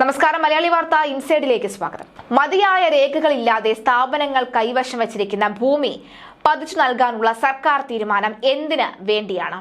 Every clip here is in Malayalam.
നമസ്കാരം. മലയാളി വാർത്ത ഇൻസൈഡിലേക്ക് സ്വാഗതം. മതിയായ രേഖകളില്ലാതെ സ്ഥാപനങ്ങൾ കൈവശം വച്ചിരിക്കുന്ന ഭൂമി പതിച്ചു നൽകാനുള്ള സർക്കാർ തീരുമാനം എന്തിന് വേണ്ടിയാണ്?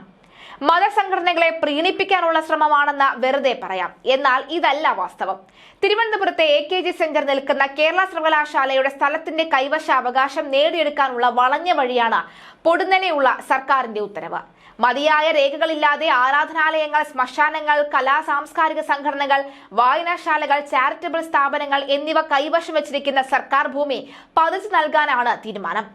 മതസംഘടനകളെ പ്രീണിപ്പിക്കാനുള്ള ശ്രമമാണെന്ന് വെറുതെ പറയാം. എന്നാൽ ഇതല്ല വാസ്തവം. തിരുവനന്തപുരത്തെ എ കെ ജി സെന്റർ നിൽക്കുന്ന കേരള സർവകലാശാലയുടെ സ്ഥലത്തിന്റെ കൈവശ അവകാശം നേടിയെടുക്കാനുള്ള വളഞ്ഞ വഴിയാണ് പൊടുന്നനെയുള്ള സർക്കാരിന്റെ ഉത്തരവ്. മതിയായ രേഖകളില്ലാതെ ആരാധനാലയങ്ങൾ ശ്മശാനങ്ങൾ കലാ സാംസ്കാരിക സംഘടനകൾ വായനശാലകൾ ചാരിറ്റബിൾ സ്ഥാപനങ്ങൾ എന്നിവ കൈവശം വെച്ചിരിക്കുന്ന സർക്കാർ ഭൂമി പതിച്ചു നൽകാനാണ് തീരുമാനം.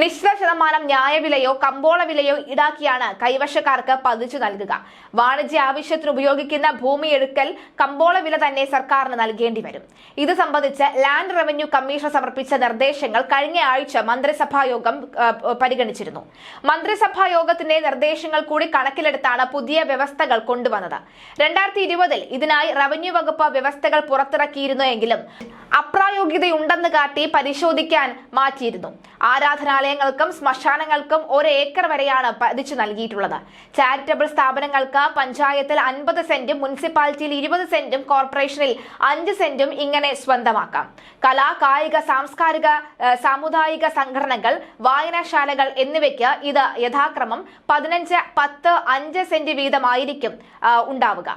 നിശ്ചിത ശതമാനം ന്യായവിലയോ കമ്പോള വിലയോ ഈടാക്കിയാണ് കൈവശക്കാർക്ക് പതിച്ചു നൽകുക. വാണിജ്യ ആവശ്യത്തിന് ഉപയോഗിക്കുന്ന ഭൂമി എടുക്കൽ കമ്പോള വില തന്നെ സർക്കാരിന് നൽകേണ്ടി വരും. ഇത് സംബന്ധിച്ച് ലാൻഡ് റവന്യൂ കമ്മീഷൻ സമർപ്പിച്ച നിർദ്ദേശങ്ങൾ കഴിഞ്ഞ ആഴ്ച മന്ത്രിസഭാ യോഗം പരിഗണിച്ചിരുന്നു. മന്ത്രിസഭാ യോഗത്തിന്റെ നിർദ്ദേശങ്ങൾ കൂടി കണക്കിലെടുത്താണ് പുതിയ വ്യവസ്ഥകൾ കൊണ്ടുവന്നത്. രണ്ടായിരത്തി ഇരുപതിൽ ഇതിനായി റവന്യൂ വകുപ്പ് വ്യവസ്ഥകൾ പുറത്തിറക്കിയിരുന്നു എങ്കിലും അപ്രായോഗികതയുണ്ടെന്ന് കാട്ടി പരിശോധിക്കാൻ മാറ്റിയിരുന്നു. ആരാധനാലയങ്ങൾക്കും ശ്മശാനങ്ങൾക്കും ഒരു ഏക്കർ വരെയാണ് പതിച്ചു നൽകിയിട്ടുള്ളത്. ചാരിറ്റബിൾ സ്ഥാപനങ്ങൾക്ക് പഞ്ചായത്തിൽ അൻപത് സെന്റും മുനിസിപ്പാലിറ്റിയിൽ ഇരുപത് സെന്റും കോർപ്പറേഷനിൽ അഞ്ച് സെന്റും ഇങ്ങനെ സ്വന്തമാക്കാം. കലാ കായിക സാംസ്കാരിക സാമുദായിക സംഘടനകൾ വായനശാലകൾ എന്നിവയ്ക്ക് ഇത് യഥാക്രമം പതിനഞ്ച് പത്ത് അഞ്ച് സെന്റ് വീതമായിരിക്കും ഉണ്ടാവുക.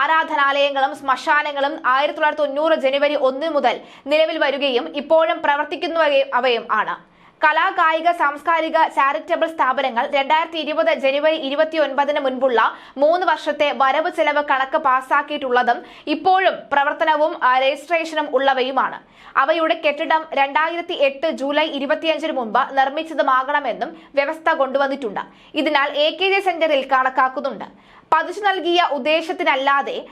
ആരാധനാലയങ്ങളും ശ്മശാനങ്ങളും ആയിരത്തി തൊള്ളായിരത്തി തൊണ്ണൂറ് ജനുവരി ഒന്ന് മുതൽ നിലവിൽ വരികയും ഇപ്പോഴും പ്രവർത്തിക്കുന്നവയും അവയും ആണ്. കലാ കായിക സാംസ്കാരിക ചാരിറ്റബിൾ സ്ഥാപനങ്ങൾ രണ്ടായിരത്തി ഇരുപത് ജനുവരി ഇരുപത്തി ഒൻപതിന് മുൻപുള്ള മൂന്ന് വർഷത്തെ വരവ് ചെലവ് കണക്ക് പാസാക്കിയിട്ടുള്ളതും ഇപ്പോഴും പ്രവർത്തനവും രജിസ്ട്രേഷനും ഉള്ളവയുമാണ്. അവയുടെ കെട്ടിടം രണ്ടായിരത്തി എട്ട് ജൂലൈ ഇരുപത്തിയഞ്ചിന് മുമ്പ് നിർമ്മിച്ചതുമാകണമെന്നും വ്യവസ്ഥ കൊണ്ടുവന്നിട്ടുണ്ട്. ഇതിനാൽ എ കെ ജെ സെന്ററിൽ കണക്കാക്കുന്നുണ്ട്. പതിച്ചു നൽകിയ ഉദ്ദേശത്തിനല്ലാതെ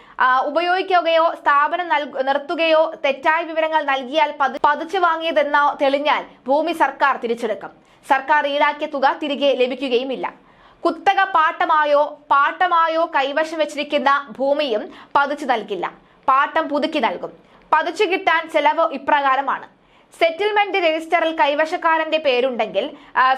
ഉപയോഗിക്കുകയോ സ്ഥാപനം നിർത്തുകയോ തെറ്റായ വിവരങ്ങൾ നൽകിയാൽ പതി- പതിച്ചു വാങ്ങിയതെന്ന തെളിഞ്ഞാൽ ഭൂമി സർക്കാർ തിരിച്ചെടുക്കും. സർക്കാർ ഈടാക്കിയ തുക തിരികെ ലഭിക്കുകയുമില്ല. കുത്തക പാട്ടമായോ പാട്ടമായോ കൈവശം വെച്ചിരിക്കുന്ന ഭൂമിയും പതിച്ചു നൽകില്ല. പാട്ടം പുതുക്കി നൽകും. പതിച്ചു കിട്ടാൻ ചെലവ് ഇപ്രകാരമാണ്. സെറ്റിൽമെന്റ് രജിസ്റ്ററിൽ കൈവശക്കാരന്റെ പേരുണ്ടെങ്കിൽ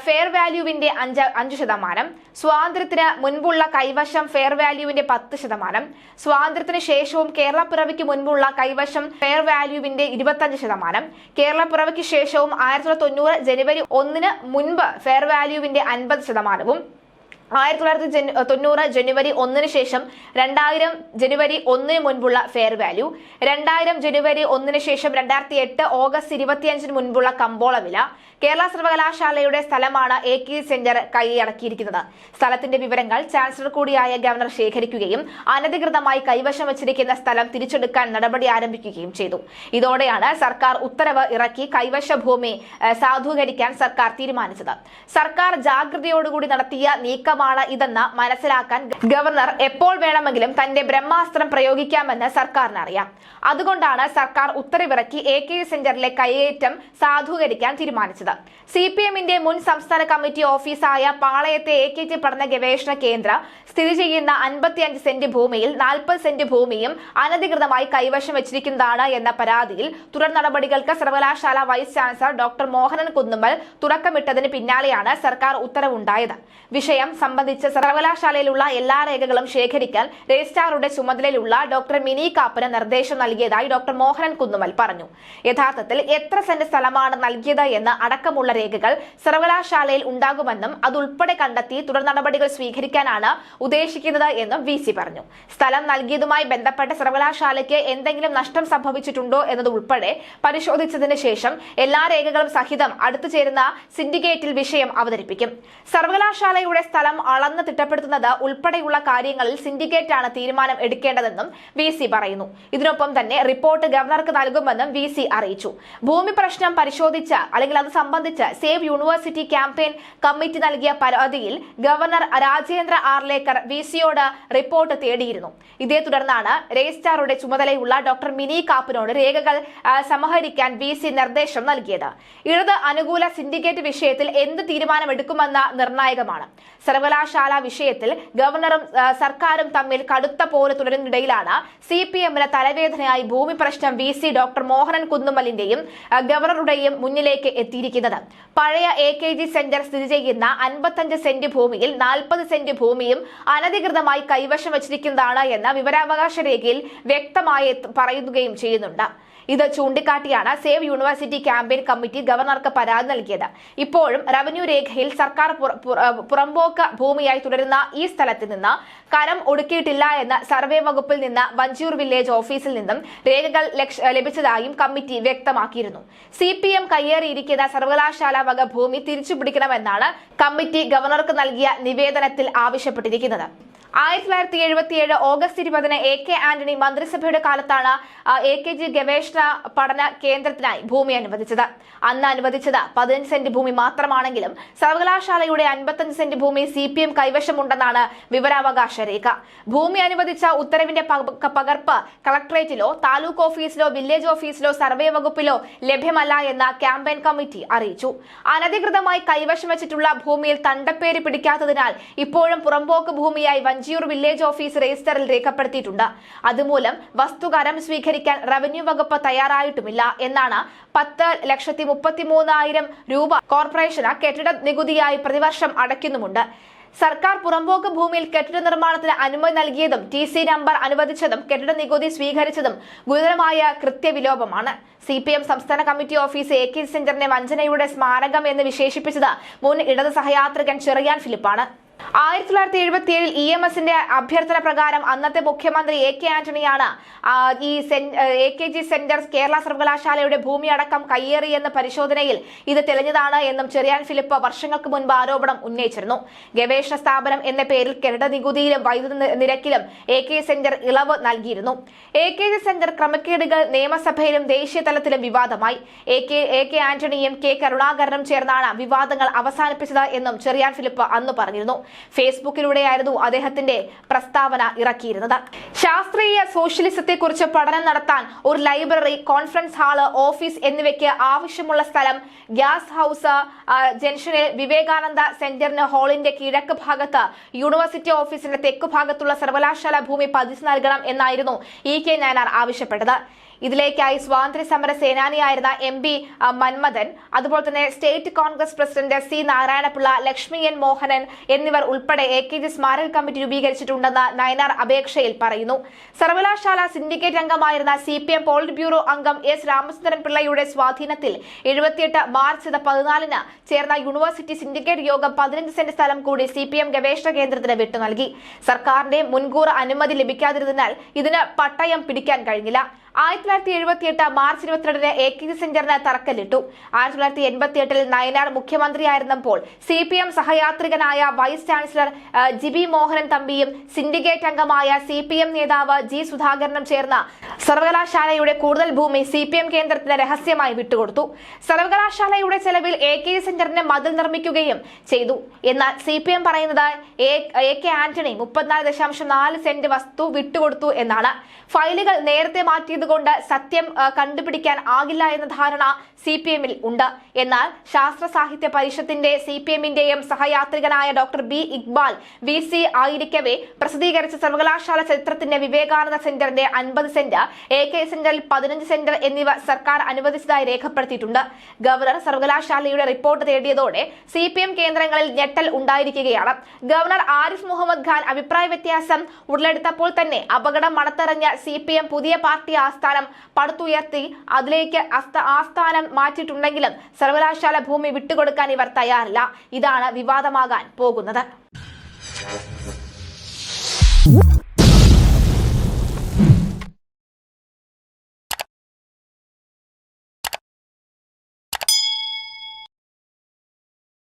ഫെയർ വാല്യൂവിന്റെ അഞ്ച് അഞ്ച് ശതമാനം സ്വാതന്ത്ര്യത്തിന് മുൻപുള്ള കൈവശം ഫെയർ വാല്യൂവിന്റെ പത്ത് ശതമാനം സ്വാതന്ത്ര്യത്തിന് ശേഷവും കേരള കേരളപ്പിറവിക്ക് മുൻപുള്ള കൈവശം ഫെയർ വാല്യൂവിന്റെ ഇരുപത്തഞ്ച് ശതമാനം കേരളപ്പിറവിക്ക് ശേഷവും ആയിരത്തി തൊള്ളായിരത്തി തൊണ്ണൂറ് ജനുവരി ഒന്നിന് മുൻപ് ഫെയർ വാല്യൂവിന്റെ അൻപത് ശതമാനവും ആയിരത്തി തൊള്ളായിരത്തി തൊണ്ണൂറ് ജനുവരി ഒന്നിന് ശേഷം രണ്ടായിരം ജനുവരി ഒന്നിന് മുൻപുള്ള ഫെയർ വാല്യൂ രണ്ടായിരം ജനുവരി ഒന്നിന് ശേഷം രണ്ടായിരത്തി എട്ട് ഓഗസ്റ്റ് ഇരുപത്തിയഞ്ചിന് മുൻപുള്ള കമ്പോള വില കേരള സർവകലാശാലയുടെ സ്ഥലമാണ് എ കെ സെന്റർ കൈയടക്കിയിരിക്കുന്നത്. സ്ഥലത്തിന്റെ വിവരങ്ങൾ ചാൻസലർ കൂടിയായ ഗവർണർ ശേഖരിക്കുകയും അനധികൃതമായി കൈവശം വച്ചിരിക്കുന്ന സ്ഥലം തിരിച്ചെടുക്കാൻ നടപടി ആരംഭിക്കുകയും ചെയ്തു. ഇതോടെയാണ് സർക്കാർ ഉത്തരവ് ഇറക്കി കൈവശ ഭൂമി സാധൂകരിക്കാൻ സർക്കാർ തീരുമാനിച്ചത്. സർക്കാർ ജാഗ്രതയോടുകൂടി നടത്തിയ നീക്കമാണ് ഇതെന്ന് മനസ്സിലാക്കാൻ ഗവർണർ എപ്പോൾ വേണമെങ്കിലും തന്റെ ബ്രഹ്മാസ്ത്രം പ്രയോഗിക്കാമെന്ന് സർക്കാരിന് അറിയാം അതുകൊണ്ടാണ് സർക്കാർ ഉത്തരവിറക്കി എ കെ സെന്ററിലെ കയ്യേറ്റം സാധൂകരിക്കാൻ തീരുമാനിച്ചത്. സി പി എമ്മിന്റെ മുൻ സംസ്ഥാന കമ്മിറ്റി ഓഫീസായ പാളയത്തെ എ കെ ടി പഠന ഗവേഷണ കേന്ദ്ര സ്ഥിതി ചെയ്യുന്ന അൻപത്തിയഞ്ച് സെന്റ് ഭൂമിയിൽ നാൽപ്പത് സെന്റ് ഭൂമിയും അനധികൃതമായി കൈവശം വെച്ചിരിക്കുന്നതാണ് എന്ന പരാതിയിൽ തുടർ നടപടികൾക്ക് സർവകലാശാല vice chancellor doctor Mohanan Kunnummal തുടക്കമിട്ടതിന് പിന്നാലെയാണ് സർക്കാർ ഉത്തരവുണ്ടായത്. വിഷയം സംബന്ധിച്ച് സർവകലാശാലയിലുള്ള എല്ലാ രേഖകളും ശേഖരിക്കാൻ രജിസ്ട്രാറുടെ ചുമതലയിലുള്ള ഡോക്ടർ മിനി കാപ്പന് നിർദ്ദേശം നൽകിയതായി ഡോക്ടർ മോഹനൻ കുന്നുമൽ പറഞ്ഞു. യഥാർത്ഥത്തിൽ എത്ര സെന്റ് സ്ഥലമാണ് നൽകിയത് എന്ന് അടക്കമുള്ള രേഖകൾ സർവകലാശാലയിൽ ഉണ്ടാകുമെന്നും അതുൾപ്പെടെ കണ്ടെത്തി തുടർ നടപടികൾ സ്വീകരിക്കാനാണ് ഉദ്ദേശിക്കുന്നത് എന്നും വി സി പറഞ്ഞു. സ്ഥലം നൽകിയതുമായി ബന്ധപ്പെട്ട സർവകലാശാലയ്ക്ക് എന്തെങ്കിലും നഷ്ടം സംഭവിച്ചിട്ടുണ്ടോ എന്നതുൾപ്പെടെ പരിശോധിച്ചതിന് ശേഷം എല്ലാ രേഖകളും സഹിതം അടുത്തു ചേരുന്ന സിൻഡിക്കേറ്റിൽ വിഷയം അവതരിപ്പിക്കും. സർവകലാശാലയുടെ സ്ഥലം അളന്ന് തിട്ടപ്പെടുത്തുന്നത് ഉൾപ്പെടെയുള്ള കാര്യങ്ങളിൽ സിൻഡിക്കേറ്റാണ് തീരുമാനം എടുക്കേണ്ടതെന്നും വി സി പറയുന്നു. ഇതിനൊപ്പം തന്നെ റിപ്പോർട്ട് ഗവർണർക്ക് നൽകുമെന്നും വി സി അറിയിച്ചു. ഭൂമി പ്രശ്നം പരിശോധിച്ച് അല്ലെങ്കിൽ അത് സംബന്ധിച്ച് സേവ് യൂണിവേഴ്സിറ്റി ക്യാമ്പയിൻ കമ്മിറ്റി നൽകിയ പരാതിയിൽ ഗവർണർ രാജേന്ദ്ര ആർലേക്കർ വി സിയോട് റിപ്പോർട്ട് തേടിയിരുന്നു. ഇതേ തുടർന്നാണ് രജിസ്ട്രാറുടെ ചുമതലയുള്ള ഡോക്ടർ മിനി കാപ്പിനോട് രേഖകൾ സമഹരിക്കാൻ വി സി നിർദ്ദേശം നൽകിയത്. ഇടത് അനുകൂല സിൻഡിക്കേറ്റ് വിഷയത്തിൽ എന്ത് തീരുമാനമെടുക്കുമെന്ന നിർണായകമാണ്. സർവകലാശാല വിഷയത്തിൽ ഗവർണറും സർക്കാരും തമ്മിൽ കടുത്ത പോര് തുടരുന്നിടയിലാണ് സി പി എമ്മിന് തലവേദനയായി ഭൂമി പ്രശ്നം വി സി ഡോക്ടർ മോഹനൻ കുന്നുമലിന്റെയും ഗവർണറുടെയും മുന്നിലേക്ക് എത്തിയിരിക്കുന്നത്. പഴയ എ കെ ജി സെന്റർ സ്ഥിതി ചെയ്യുന്ന അൻപത്തഞ്ച് സെന്റ് ഭൂമിയിൽ നാൽപ്പത് സെന്റ് ഭൂമിയും അനധികൃതമായി കൈവശം വച്ചിരിക്കുന്നതാണ് എന്ന് വിവരാവകാശ രേഖയിൽ വ്യക്തമായി പറയുകയും ചെയ്യുന്നുണ്ട്. ഇത് ചൂണ്ടിക്കാട്ടിയാണ് സേവ് യൂണിവേഴ്സിറ്റി ക്യാമ്പയിൻ കമ്മിറ്റി ഗവർണർക്ക് പരാതി നൽകിയത്. ഇപ്പോഴും റവന്യൂ രേഖയിൽ സർക്കാർ പുറ- പുറ- ഭൂമിയായി തുടരുന്ന ഈ സ്ഥലത്ത് നിന്ന് കരം ഒടുക്കിയിട്ടില്ല എന്ന് സർവേ വകുപ്പിൽ നിന്ന് വഞ്ചൂർ വില്ലേജ് ഓഫീസിൽ നിന്നും രേഖകൾ ലഭിച്ചതായും കമ്മിറ്റി വ്യക്തമാക്കിയിരുന്നു. സി പി എം കയ്യേറിയിരിക്കുന്ന സർവകലാശാല വക ഭൂമി തിരിച്ചുപിടിക്കണമെന്നാണ് കമ്മിറ്റി ഗവർണർക്ക് നൽകിയ നിവേദനത്തിൽ ആവശ്യപ്പെട്ടിരിക്കുന്നത്. ആയിരത്തി തൊള്ളായിരത്തി എഴുപത്തിയേഴ് ഓഗസ്റ്റ് ഇരുപതിന് എ കെ ആന്റണി മന്ത്രിസഭയുടെ കാലത്താണ് എ കെ ജി ഗവേഷണ പഠന കേന്ദ്രത്തിനായി ഭൂമി അനുവദിച്ചത്. അന്ന് അനുവദിച്ചത് പതിനഞ്ച് സെന്റ് ഭൂമി മാത്രമാണെങ്കിലും സർവകലാശാലയുടെ അൻപത്തഞ്ച് സെന്റ് ഭൂമി സി പി എം കൈവശമുണ്ടെന്നാണ് വിവരാവകാശ രേഖ. ഭൂമി അനുവദിച്ച ഉത്തരവിന്റെ പകർപ്പ് കളക്ടറേറ്റിലോ താലൂക്ക് ഓഫീസിലോ വില്ലേജ് ഓഫീസിലോ സർവേ വകുപ്പിലോ ലഭ്യമല്ല എന്ന് ക്യാമ്പയിൻ കമ്മിറ്റി അറിയിച്ചു. അനധികൃതമായി കൈവശം വെച്ചിട്ടുള്ള ഭൂമിയിൽ തണ്ടപ്പേര് പിടിക്കാത്തതിനാൽ ഇപ്പോഴും പുറമ്പോക്ക് ഭൂമിയായി വഞ്ചിയൂർ വില്ലേജ് ഓഫീസ് രജിസ്റ്ററിൽ രേഖപ്പെടുത്തിയിട്ടുണ്ട്. അതുമൂലം വസ്തുകരം സ്വീകരിക്കാൻ റവന്യൂ വകുപ്പ് തയ്യാറായിട്ടുമില്ല എന്നാണ് പത്ത് ലക്ഷത്തി മുപ്പത്തി മൂന്നായിരം രൂപ കോർപ്പറേഷന് കെട്ടിട നികുതിയായി പ്രതിവർഷം അടയ്ക്കുന്നുമുണ്ട്. സർക്കാർ പുറമ്പോക്ക് ഭൂമിയിൽ കെട്ടിട നിർമ്മാണത്തിന് അനുമതി നൽകിയതും ടി സി നമ്പർ അനുവദിച്ചതും കെട്ടിട നികുതി സ്വീകരിച്ചതും ഗുരുതരമായ കൃത്യവിലോപമാണ്. സി പി എം സംസ്ഥാന കമ്മിറ്റി ഓഫീസ് എ കെ സെന്ററിനെ വഞ്ചനയുടെ സ്മാരകം എന്ന് വിശേഷിപ്പിച്ചത് മുൻ ഇടത് സഹയാത്രികൻ ചെറിയാൻ ഫിലിപ്പാണ്. ആയിരത്തി തൊള്ളായിരത്തി എഴുപത്തി ഏഴിൽ ഇ എം എസിന്റെ അഭ്യർത്ഥന പ്രകാരം അന്നത്തെ മുഖ്യമന്ത്രി എ കെ ആന്റണിയാണ് ഈ A K G centre Kerala സർവകലാശാലയുടെ ഭൂമി അടക്കം കയ്യേറിയെന്ന പരിശോധനയിൽ ഇത് തെളിഞ്ഞതാണ് എന്നും ചെറിയാൻ ഫിലിപ്പ് വർഷങ്ങൾക്ക് മുൻപ് ആരോപണം ഉന്നയിച്ചിരുന്നു. ഗവേഷണ സ്ഥാപനം എന്ന പേരിൽ കെരട നികുതിയിലും വൈദ്യുതി നിരക്കിലും എ കെ സെന്റർ ഇളവ് നൽകിയിരുന്നു. എ കെ ജി സെന്റർ ക്രമക്കേടുകൾ നിയമസഭയിലും ദേശീയ തലത്തിലും വിവാദമായി. എ കെ എ കെ ആന്റണിയും കെ കരുണാകരനും ചേർന്നാണ് വിവാദങ്ങൾ അവസാനിപ്പിച്ചത് എന്നും ചെറിയാൻ ഫിലിപ്പ് അന്ന് പറഞ്ഞിരുന്നു. ഫേസ്ബുക്കിലൂടെയായിരുന്നു അദ്ദേഹത്തിന്റെ പ്രസ്താവന ഇറക്കിയിരുന്നത്. ശാസ്ത്രീയ സോഷ്യലിസത്തെക്കുറിച്ച് പഠനം നടത്താൻ ഒരു ലൈബ്രറി കോൺഫറൻസ് ഹാൾ ഓഫീസ് എന്നിവയ്ക്ക് ആവശ്യമുള്ള സ്ഥലം ഗ്യാസ് ഹൌസ് ജംഗ്ഷനിൽ വിവേകാനന്ദ സെന്ററിന് ഹാളിന്റെ കിഴക്ക് ഭാഗത്ത് യൂണിവേഴ്സിറ്റി ഓഫീസിന്റെ തെക്ക് ഭാഗത്തുള്ള സർവകലാശാല ഭൂമി പതിച്ചു നൽകണം എന്നായിരുന്നു ഇ കെ നായനാർ ആവശ്യപ്പെട്ടത്. ഇതിലേക്കായി സ്വാതന്ത്ര്യ സമര സേനാനിയായിരുന്ന എം പി മന്മഥൻ അതുപോലെ തന്നെ state Congress president C Narayanapillai Lakshmi N Mohanan എന്നിവർ ഉൾപ്പെടെ എ കെ ജി സ്മാരക കമ്മിറ്റി രൂപീകരിച്ചിട്ടുണ്ടെന്ന് നയനാർ അപേക്ഷയിൽ പറയുന്നു. സർവകലാശാല സിൻഡിക്കേറ്റ് അംഗമായിരുന്ന C P M politburo അംഗം എസ് രാമചന്ദ്രൻ പിള്ളയുടെ സ്വാധീനത്തിൽ എഴുപത്തിയെട്ട് മാർച്ച് പതിനാലിന് ചേർന്ന യൂണിവേഴ്സിറ്റി സിൻഡിക്കേറ്റ് യോഗം പതിനഞ്ച് സെന്റ് സ്ഥലം കൂടി സി പി എം ഗവേഷണ കേന്ദ്രത്തിന് വിട്ടു നൽകി. സർക്കാരിന്റെ മുൻകൂർ അനുമതി ലഭിക്കാതിരുന്നതിനാൽ ഇതിന് പട്ടയം പിടിക്കാൻ കഴിഞ്ഞില്ല. ആയിരത്തി തൊള്ളായിരത്തി എഴുപത്തി എട്ട് മാർച്ച് ഇരുപത്തിരണ്ടിന് എ കെ ജി സെന്ററിന് തറക്കല്ലിട്ടു. ആയിരത്തി തൊള്ളായിരത്തി എൺപത്തി എട്ടിൽ നയനാർ മുഖ്യമന്ത്രിയായിരുന്നപ്പോൾ C P M സഹയാത്രികനായ vice chancellor G B Mohanan തമ്പിയും syndicate അംഗമായ സി പി എം നേതാവ് ജി സുധാകരനും ചേർന്ന സർവകലാശാലയുടെ കൂടുതൽ ഭൂമി സി പി എം കേന്ദ്രത്തിന് രഹസ്യമായി വിട്ടുകൊടുത്തു. സർവകലാശാലയുടെ ചെലവിൽ എ കെ സെന്ററിന് മതിൽ നിർമ്മിക്കുകയും ചെയ്തു. എന്നാൽ സി പി എം പറയുന്നത് എ കെ ആന്റണി മുപ്പത്തിനാല് ദശാംശം നാല് സെന്റ് വസ്തു വിട്ടുകൊടുത്തു എന്നാണ്. ഫയലുകൾ നേരത്തെ മാറ്റിയതുകൊണ്ട് സത്യം കണ്ടുപിടിക്കാൻ ആകില്ല എന്ന ധാരണ സി പി എമ്മിൽ ഉണ്ട്. എന്നാൽ ശാസ്ത്ര സാഹിത്യ പരിഷത്തിന്റെ സി പി എമ്മിന്റെയും സഹയാത്രികനായ doctor B Iqbal V C ആയിരിക്കവേ പ്രസിദ്ധീകരിച്ച സർവകലാശാല ചരിത്രത്തിന്റെ വിവേകാനന്ദ സെന്ററിന്റെ അൻപത് സെന്റ് എ കെ സെന്ററിൽ പതിനഞ്ച് സെന്റർ എന്നിവ സർക്കാർ അനുവദിച്ചതായി രേഖപ്പെടുത്തിയിട്ടുണ്ട്. ഗവർണർ സർവകലാശാലയുടെ റിപ്പോർട്ട് തേടിയതോടെ സി പി എം കേന്ദ്രങ്ങളിൽ ഞെട്ടൽ ഉണ്ടായിരിക്കുകയാണ്. ഗവർണർ ആരിഫ് മുഹമ്മദ് ഖാൻ അഭിപ്രായ വ്യത്യാസം ഉടലെടുത്തപ്പോൾ തന്നെ അപകടം മണത്തറിഞ്ഞ സി പി എം പുതിയ പാർട്ടി ആസ്ഥാനം പടുത്തുയർത്തി അതിലേക്ക് ആസ്ഥാനം മാറ്റിയിട്ടുണ്ടെങ്കിലും സർവകലാശാല ഭൂമി വിട്ടുകൊടുക്കാൻ ഇവർ തയ്യാറില്ല. ഇതാണ് വിവാദമാകാൻ പോകുന്നത്.